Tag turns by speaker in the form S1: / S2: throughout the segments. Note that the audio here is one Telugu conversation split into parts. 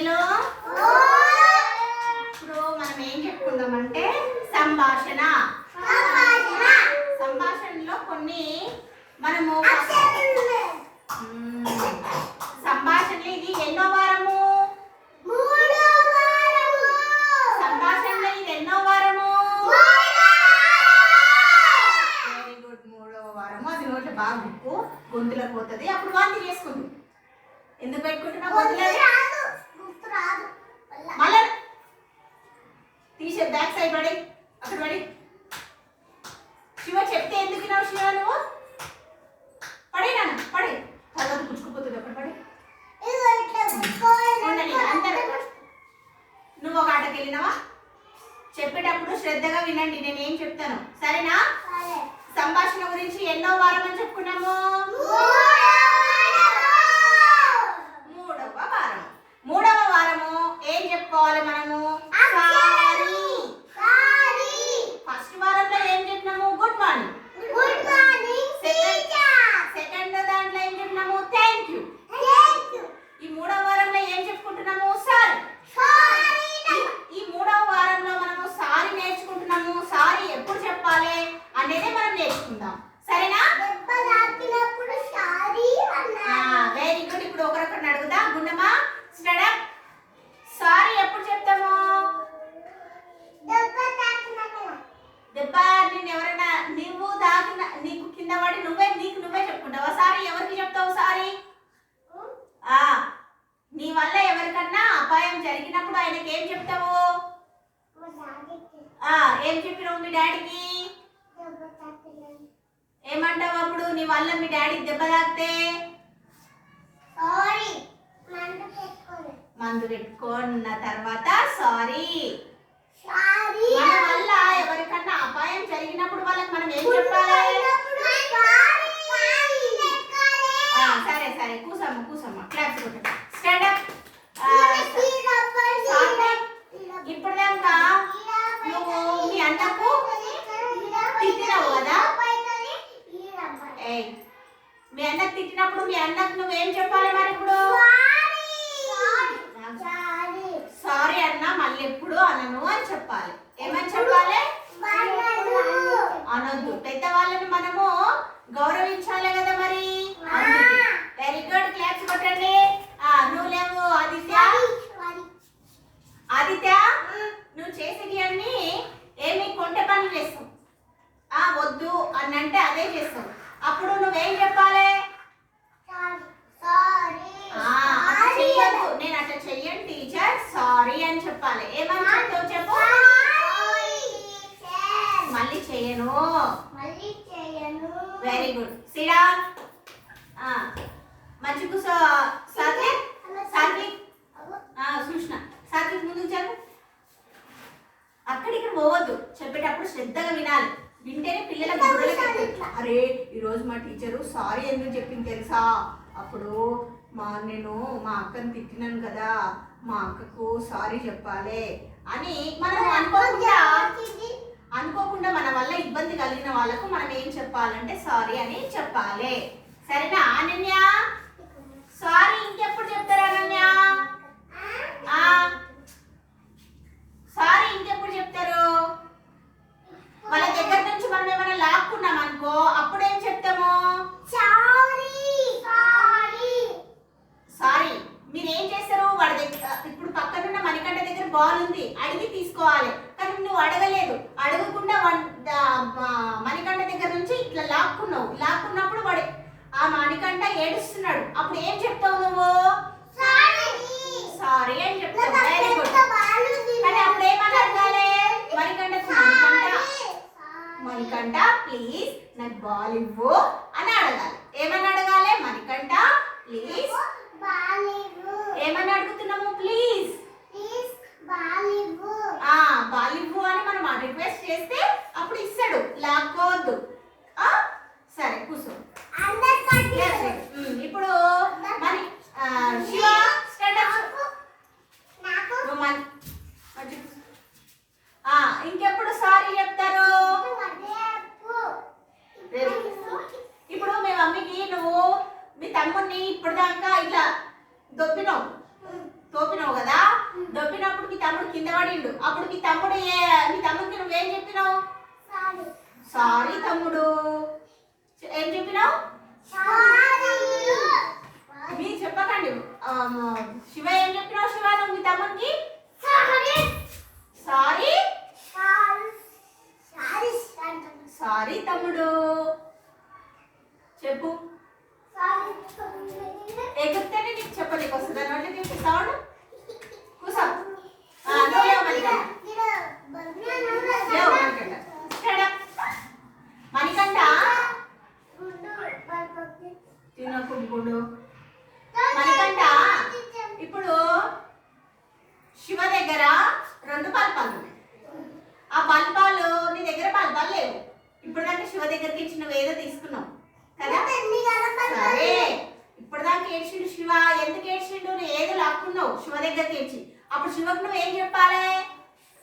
S1: పిల్లలు ఇప్పుడు మనం ఏం చెప్పుకుందామంటే సంభాషణ. సంభాషణలో కొన్ని మనము మ్మ్. సంభాషణలు ఇది ఎన్నో వారము? సంభాషణలో ఇది ఎన్నో వారము? వెరీ గుడ్ మూడవ వారము. అది నోట్లో బాగా ముక్కు గొంతులో పోతుంది. అప్పుడు వాంతి చేసుకుంటుంది ఎందుకు పెట్టుకుంటున్నావు గొంతులో మళ్ళా తీసే బ్యాక్ సైడ్ పడి అక్కడ పడి. శివ చెప్తే ఎందుకు విన్నావు శివ నువ్వు? పడే నాన్న పడి. తర్వాత పుచ్చుకుపోతుంది అక్కడ పడి. నువ్వు ఒక ఆటకి వెళ్ళినావా? చెప్పేటప్పుడు శ్రద్ధగా వినండి నేను ఏం చెప్తాను. సరేనా? సంభాషణ గురించి ఎన్నో వారం అని చెప్పుకున్నాము. మూడవ వారం మూడవ వారము ఏం చెప్పుకోవాలి మనము సారీ ఫస్ట్ వారంలో ఏం చెప్పినాము గుడ్ మార్నింగ్ సెకండ్ దాంట్లో ఏం చెప్పినాము థ్యాంక్ యూ ఈ మూడవ వారంలో ఏం చెప్పుకుంటున్నాము? సారీ. ఈ మూడవ వారంలో మనము సారీ నేర్చుకుంటున్నాము. సారీ ఎప్పుడు చెప్పాలి అనేది మనం నేర్చుకుందాం సరేనా వెరీ గుడ్ ఇప్పుడు ఒకరొకరిని అడుగుదా గుండమా స్టడప్ సారీ ఎప్పుడు చెప్తాము దెబ్బ నిన్ను ఎవరైనా నువ్వు దాకిన నీకు కింద పడి నువ్వే నీకు నువ్వే చెప్పుకుంటావా సారీ ఎవరికి చెప్తావు సారీ ఆ నీ వల్ల ఎవరికన్నా అపాయం జరిగినప్పుడు ఆయనకి ఏం చెప్తావు ఆ ఏం చెప్పినావు మీ డాడీకి ఏమంటావు అప్పుడు నీ వల్ల మీ డాడీకి దెబ్బ తాకితే మందు పెట్టుకున్న తర్వాత సారీ. మన వల్ల ఎవరికన్నా అపాయం జరిగినప్పుడు వాళ్ళకి మనం ఏం చెప్పాలి? సరే. సరే కూసమ్మ కూసమ్మ. క్లాప్స్ కొట్టు స్టాండ్ అప్ ఇప్పుడు దాకా నువ్వు మీ అన్నకు తిట్టినావు కదా? మీ అన్నకు తిట్టినప్పుడు మీ అన్నకు నువ్వేం చెప్పాలి మరి ఇప్పుడు సారీ అన్న మళ్ళీ ఎప్పుడు అనను అని చెప్పాలి. ఏమని చెప్పాలి? అనొద్దు. పెద్దవాళ్ళని మనము గౌరవించాలి కదా మరి? వెరీ గుడ్ క్లాప్స్ కొట్టండి. ఆ, నువ్వు లేవు ఆదిత్య. ఆదిత్య నువ్వు చేసేది అన్ని ఏమి కొంటె పనులు చేస్తావు. ఆ వద్దు అని అంటే అదే చేస్తావు. అప్పుడు నువ్వేం చెప్పాలి ఆ, అట్లా చెయ్యొద్దు నేను అట్లా చెయ్యను టీచర్ సారీ అని చెప్పాలి. ఏమని చెప్తావు చెప్పు. మళ్ళీ
S2: చేయను.
S1: వెరీ గుడ్ సిడా మంచి కూసో. సాత్విక్? సాత్విక్? సుష్ణ. సాత్విక్ ముందుకు చెప్పు. అక్కడిక్కడ పోవద్దు. చెప్పేటప్పుడు శ్రద్ధగా వినాలి. వింటేనే పిల్లల బుర్రలోకి ఎక్కుతుంది. అరే ఈరోజు మా టీచరు సారీ ఎందుకు చెప్పింది తెలుసా? అప్పుడు మా నేను మా అక్కని తిట్టినాను కదా. మా అక్కకు సారీ చెప్పాలి అని మనం అనుకోకుండా అనుకోకుండా మన వల్ల ఇబ్బంది కలిగిన వాళ్ళకు మనం ఏం చెప్పాలంటే సారీ అని చెప్పాలి. సరేనా అనన్య? సారీ ఇంకెప్పుడు చెప్తారా అనన్య? సారీ ఇంకెప్పుడు చెప్తారు? వాళ్ళ దగ్గర నుంచి మనం ఏమైనా లాక్కున్నాం అనుకో అప్పుడు ఏం చెప్తాము? సారీ. మీరు ఏం చేస్తారు? వాడి దగ్గర ఇప్పుడు పక్కనున్న మణికంఠ దగ్గర బాల్ ఉంది. అడిగి తీసుకోవాలి. కానీ నువ్వు అడగలేదు. అడగకుండా మణికంఠ దగ్గర నుంచి ఇట్లా లాక్కున్నావు. లాక్కున్నప్పుడు వాడు ఆ మణికంఠ ఏడుస్తున్నాడు. అప్పుడు ఏం చెప్తావు నువ్వు? సారీ. అని చెప్తావు. వెరీ గుడ్ కానీ అప్పుడు ఏమని అడగాలి మణికంఠ మణికంఠ. ప్లీజ్ నాకు బాల్ ఇవ్వు అని అడగాలి. ఏమని అడగాలి? మణికంఠ ప్లీజ్ ఏమని అడుగుతున్నాము? ప్లీజ్ ఆ బాల్ ఇవ్వు అని మనం రిక్వెస్ట్ చేస్తే అప్పుడు ఇస్తాడు. లాక్కోవద్దు. సరే కూర్చో. ఇప్పుడు మరి ఆ, శివ స్టాండ్ అప్ నువ్వు మన- మంచి కూర్చో. ఆ, ఇంకెప్పుడు సారీ చెప్తారు రేపు. ఇప్పుడు మీ మమ్మీకి నువ్వు మీ తమ్ముడిని ఇప్పుడు దాకా ఇట్లా దొబ్బినావు తోపినావు కదా సారీ తమ్ముడు ఏం చెప్పినావు మీరు చెప్పకండి ఆ, శివ ఏం చెప్పినావు శివ నువ్వు మీ తమ్మునికి సారీ సారీ తమ్ముడు చెప్పు. ఎగిరితేనే నీకు చెప్పలేక వస్తుంది? అన్నట్టు నీకు సౌండ్? కూసా. నువ్వు మణికంఠ లేవు మణికంఠ. తినకుండు మణికంఠ? ఇప్పుడు శివ దగ్గర రెండు పల్పాలు ఉన్నాయి. ఆ పల్పాలు నీ దగ్గర పల్పాలు లేవు. ఇప్పుడు దాకా శివ దగ్గరికి ఇచ్చిన ఏదో తీసుకున్నావు. కదా సరే ఇప్పుడు దాకా ఏడ్చిండు శివ. ఎందుకు ఏడ్చిండు? నువ్వు ఏది లాక్కున్నావు? శివ దగ్గరికి ఏడ్చి. అప్పుడు శివకు నువ్వు ఏం చెప్పాలి?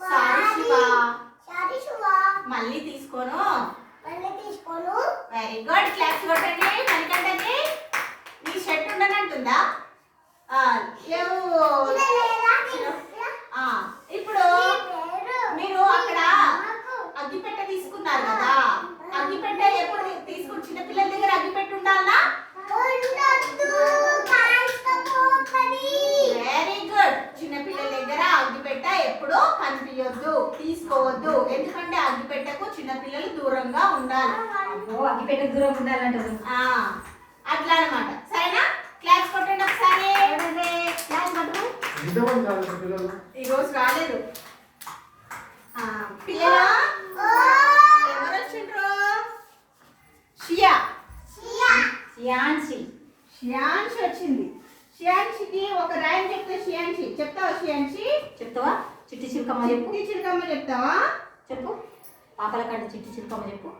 S1: సారీ శివ. మళ్ళీ తీసుకోను.
S2: తీసుకోను.
S1: వెరీ గుడ్ క్లాప్స్ కొట్టండి. మణికంఠకి. నీ షర్ట్ ఉండనంటుందా? ఇప్పుడు మీరు అక్కడ అగ్గిపెట్టె తీసుకున్నారు కదా. అగ్గిపెట్టె ఎప్పుడు తీసుకుని చిన్నపిల్లల దగ్గర అగ్గిపెట్టె ఉండాలా? వెరీ గుడ్ చిన్నపిల్లల దగ్గర అగ్గిపెట్ట ఎప్పుడూ కనిపించొద్దు తీసుకోవద్దు. ఎందుకంటే అగ్గిపెట్టెకు చిన్నపిల్లలు దూరంగా ఉండాలి.
S3: అగ్గిపెట్ట దూరం ఉండాలంటారు.
S1: ఆ, అట్లా అన్నమాట. సరేనా? క్లాస్ కొట్టండి ఒకసారి.
S4: పిల్లలు?
S1: ఈ రోజు రాలేదు ఆ, పిల్లలు ఎవరు వచ్చిండ్రు షియా
S3: సియాన్సి
S1: షియాన్షి వచ్చింది షియాన్షికి ఒక రైమ్ చెప్తే షియాన్షి చెప్తావా షియాన్షి
S3: చెప్తావా చిట్టి చిలుకమ్మ చెప్పు.
S1: చిట్టి చిరుకమ్మ చెప్తావా?
S3: చెప్పు. పాపల కంటే చిట్టి చిలుకమ్మ చెప్పు.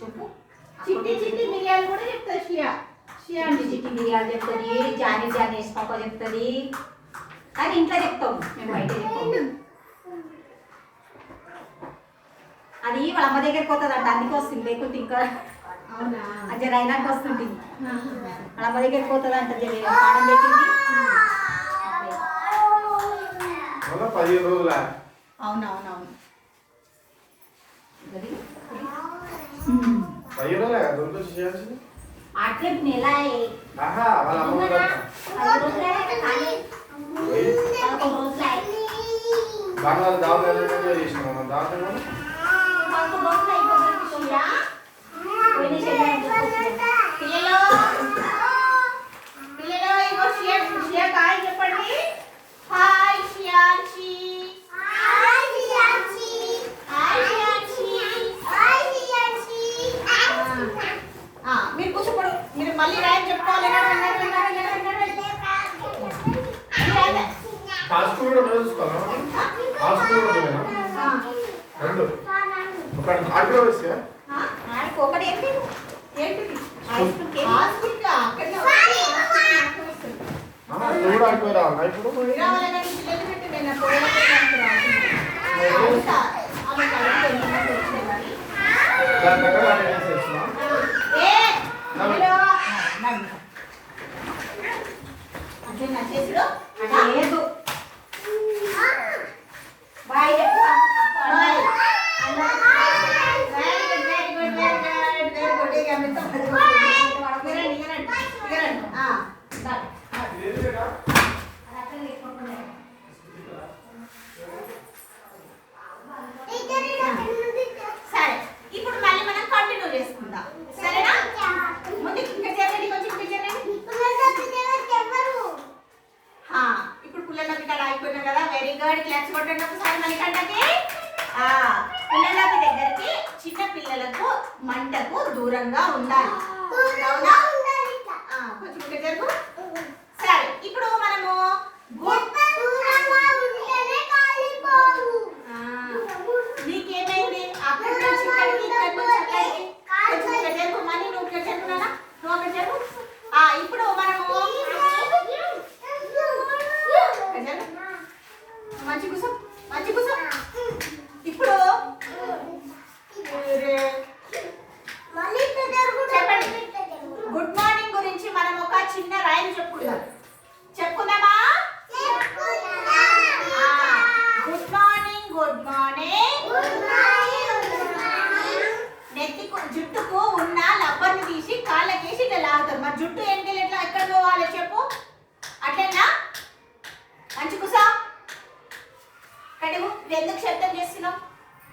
S3: చెప్పు.
S1: చిట్టి చిట్టి మిరియాలు కూడా చెప్తా షియా
S3: చిట్టి
S1: షియాన్షి
S3: చిట్టి మిరియాలు చెప్తుంది జాని జానేసి పాప చెప్తుంది. కానీ ఇంట్లో చెప్తాం మేము బయట చెప్తాం. అది వాళ్ళ అమ్మ దగ్గరికి పోతుంది అంట అందుకే వస్తుంది లేకుంటే ఇంకా అది అయినాక వస్తుంది. వాళ్ళ అమ్మ దగ్గరికి పోతుంది అంట జర పాడం పెట్టింది
S4: మళ్ళా పదిహేను రోజుల
S1: అవునవునవును.
S4: పదిహేను రోజులే కదా దొరికి చేయాల్సింది?
S3: అట్లే నెల
S4: ఆహా వాళ్ళ అమ్మ కూడా
S3: పది రోజులే కానీ. పదకొండు రోజులే.
S4: బాగా దావత చేసినాం మనం దావత
S3: పదకొండు రోజులు అయిపోతుంది
S1: షియా
S3: పోయిన శనివారం తీసుకొచ్చినాం.
S1: పిల్లలు పిల్లలు ఇగో షియా షియా హాయ్ చెప్పండి హాయ్ షియాన్షి హాయ్ షియాన్షి ఆ, మీరు కూర్చోపడు మీరు మళ్ళీ రాయం చెప్పుకోవాలి నడవండి, నడవండి, నడవండి, నడవండి, నడవండి. మళ్ళీ రాయండి.
S4: హాస్పిటల్ కూడా చూసుకోవాలా? హాస్పిటల్ కూడా రెండు. ఒక ఆటో వేస్తే
S1: ఆ,
S3: ఆడికి ఒకటి ఏంటి?
S4: కూడా ఇప్పుడు?
S1: కానీ పిల్లలు పెట్టి నేను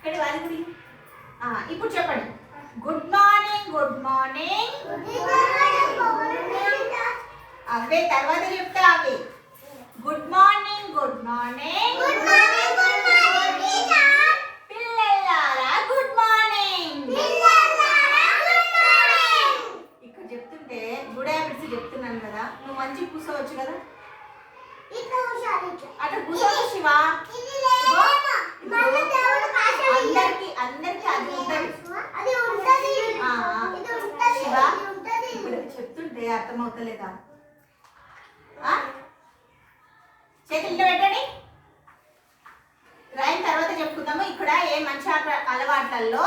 S1: ఇక్కడ వారి గుడి? ఇప్పుడు చెప్పండి. గుడ్ మార్నింగ్ గుడ్ మార్నింగ్ అవే తర్వాత చెప్తా అవి. గుడ్ మార్నింగ్ గుడ్ మార్నింగ్ పిల్లలారా గుడ్ మార్నింగ్ చెప్తుంటే చెప్తున్నాను కదా. నువ్వు కూర్చోవచ్చు కదా? అక్కడ కూర్చోవచ్చు శివా. అందరికి అందరికి అది
S2: అది ఉంటది.
S1: శివ ఇప్పుడు చెప్తుంటే అర్థమవుతలేదా? చేతుల్లో పెట్టండి. రైమ్ తర్వాత చెప్పుకుందాము. ఇక్కడ ఏ మంచి అలవాట్లలో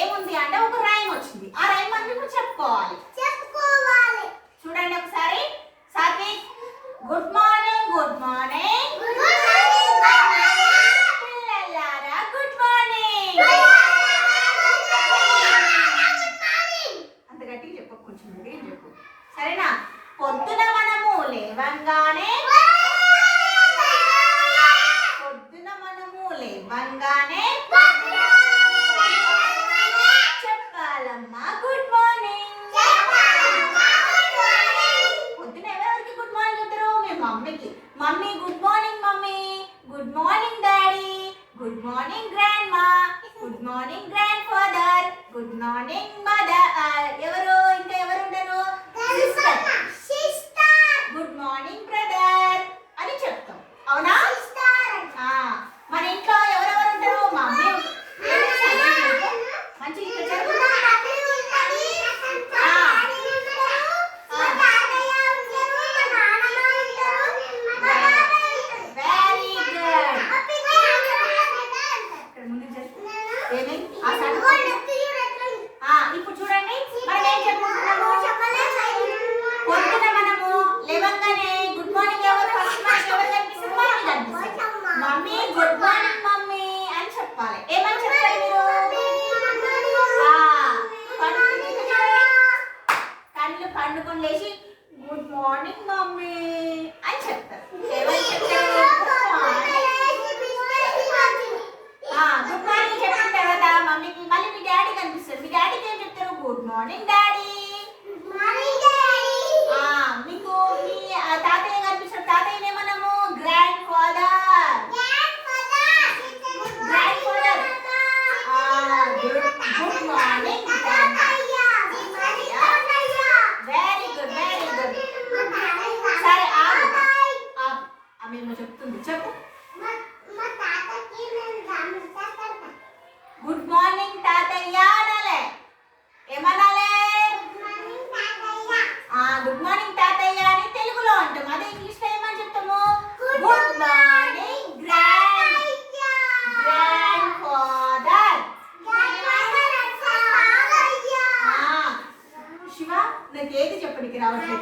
S1: ఏముంది అంటే ఒక రైమ్ వచ్చింది. ఆ రైమ్ మనం ఇప్పుడు చెప్పుకోవాలి.
S2: చెప్పుకోవాలి.
S1: చూడండి ఒకసారి. Satvik good morning. Good morning. எவன்கானே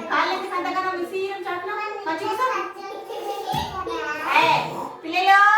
S1: కాళ్ళకి సంతకం సీఎం చట్టం పిల్లలు!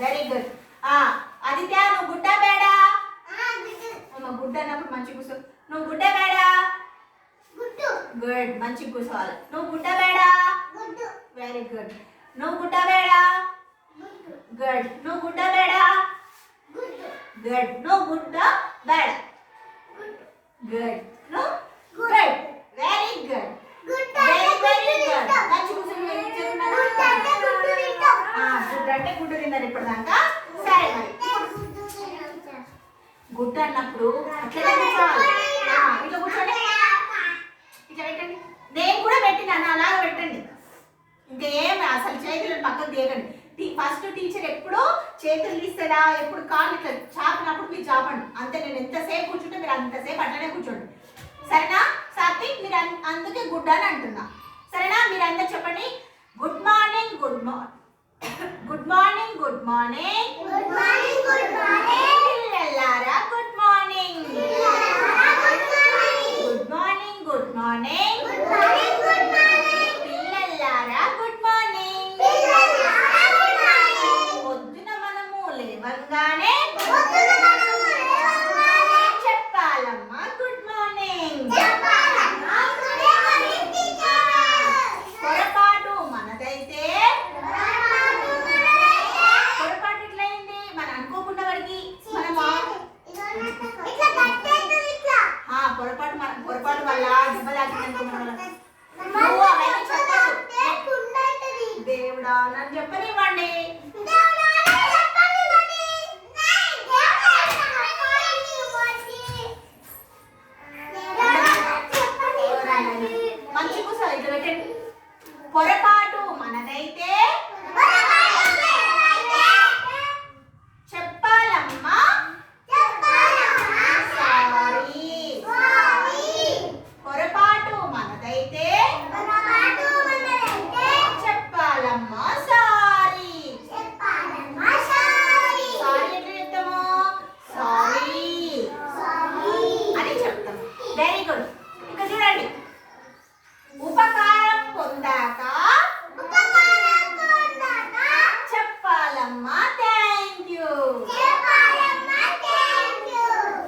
S1: వెరీ గుడ్ ఆదిత్య నువ్వు గుడ్డ బేడా అమ్మా గుడ్డ అన్నప్పుడు మంచి కూర్చో. నువ్వు గుడ్డ బేడా గుడ్ మంచి కూర్చోవాలి. నువ్వు గుడ్డ బేడా వెరీ గుడ్ నువ్వు గుడ్డ బేడా గుడ్ నువ్వు గుడ్డ బేడా గుడ్ నువ్వు గుడ్డ బేడా గుడ్ నువ్వు good very good very very good మంచి కూర్చో. ఏం చెప్తున్నారు? ఆ, గుడ్ అంటే గుడ్డు తిన్నారు ఇప్పటిదాకా? సరే మరి. గుడ్డ అన్నప్పుడు అట్లనే కూర్చోవాలి ఆ, ఇట్లా కూర్చోండి. ఇట్లా పెట్టండి. నేను కూడా పెట్టినాను అలాగ పెట్టండి. ఇంకేం అసలు చేతులను పక్కకు తీయకండి. ఫస్ట్ టీచర్ ఎప్పుడు చేతులు తీస్తారా ఎప్పుడు కాళ్ళు ఇట్లా చాపినప్పుడు మీరు చాపండి. అంతే నేను ఎంతసేపు కూర్చుంటే మీరు అంతసేపు అట్లనే కూర్చోండి. సరేనా? సాత్విక్ మీరు అందుకే గుడ్ అని అంటున్నా. సరేనా? మీరు అందరు చెప్పండి. Good morning good morning good morning good morning పిల్లలారా good morning good morning good morning పిల్లలారా గుడ్ మార్నింగ్ పొద్దున మనము లేవంగానే చెప్పాలమ్మా గుడ్ మార్నింగ్ పొరపాటు మనదైతే పొరపాటు ఎట్లయింది మనం అనుకోకుండా వాడికి మనము ఆ, పొరపాటు మన పొరపాటు వల్ల దెబ్బ తాకిందనుకో మన వల్ల. నువ్వు అవన్నీ చెప్పొద్దు. దేవుడా నన్ను చెప్పనివ్వండి మంచి కూసో ఇట్లా పెట్టండి పొరపాటు మనదైతే చెప్పాలమ్మా సారీ పొరపాటు మనదైతే చెప్పాలమ్మా సారీ సారీ ఎట్లా చెప్తాము సారీ అని చెప్తాము వెరీ గుడ్ ఇంకా చూడండి ఉపకారం పొందాక చెప్పాలమ్మా థ్యాంక్ యూ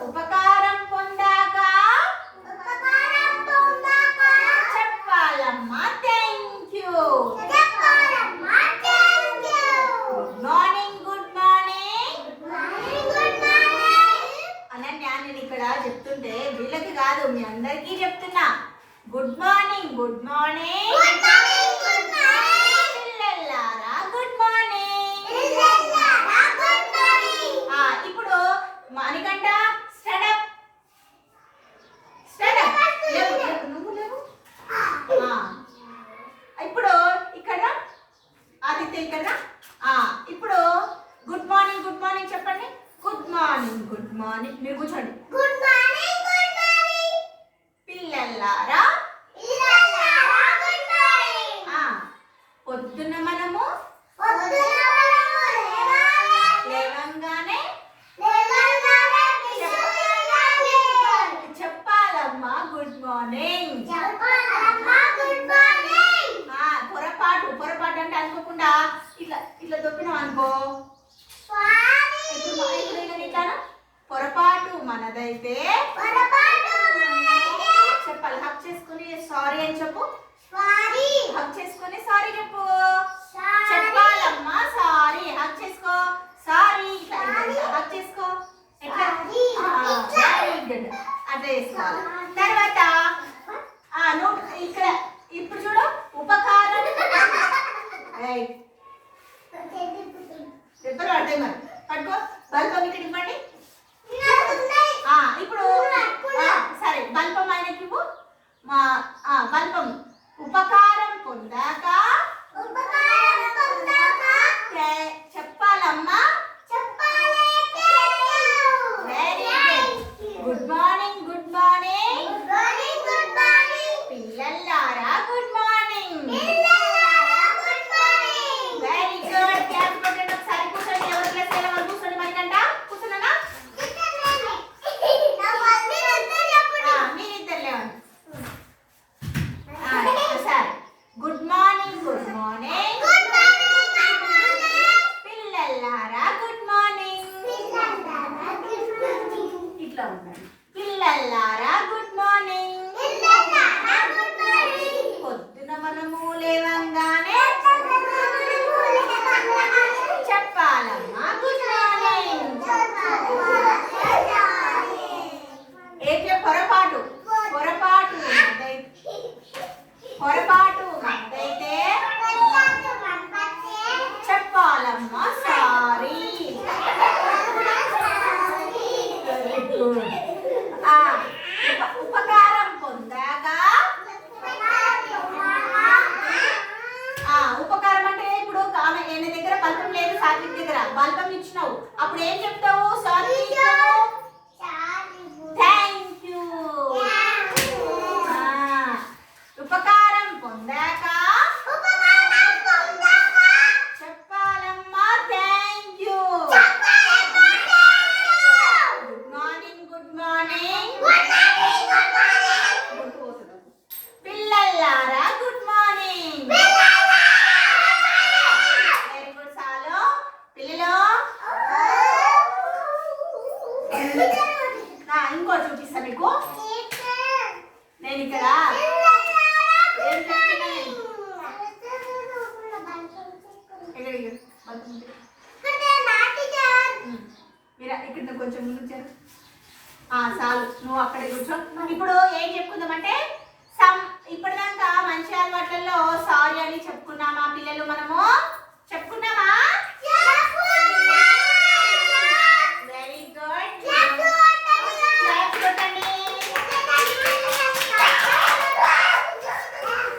S1: ఉపకారం పొందాక చెప్పాలమ్మా thank you good morning good morning Ananya నేను ఇక్కడ చెప్తుంటే వీళ్ళకి కాదు మీ అందరికీ చెప్తున్నా. Good morning. గుడ్ మార్నింగ్ పిల్లలారా గుడ్ మార్నింగ్ ఆ, ఇప్పుడు Manikanta stand up stand up లేవు లేవు, నువ్వు లేవు ఆ, ఇప్పుడు ఇక్కడ ఆదిత్య ఇక్కడ ఆ, ఇప్పుడు గుడ్ మార్నింగ్ గుడ్ మార్నింగ్ చెప్పండి గుడ్ మార్నింగ్ గుడ్ మార్నింగ్ మీరు కూర్చోండి
S2: గుడ్ మార్నింగ్ గుడ్ మార్నింగ్
S1: పిల్లలారా
S2: ఇల్లలారా గుడ్ మార్నింగ్
S1: ఆ, పొద్దున్న మనము లేవంగానే చెప్పాలమ్మా గుడ్ మార్నింగ్ పొరపాటు పొరపాటు అంటే అనుకోకుండా ఇట్లా ఇట్లా దొప్పినాం అనుకో. పొరపాటు మనదైతే చెప్పాలి హక్ చేసుకుని సారీ అని చెప్పు. హక్ చేసుకుని సారీ చెప్పు. చెప్పాలమ్మా సారీ హక్ చేసుకో. సారీ. హక్ చేసుకో. ఎట్లా? గుడ్ అట్లా చేసుకోవాలి తర్వాత ఇక్కడ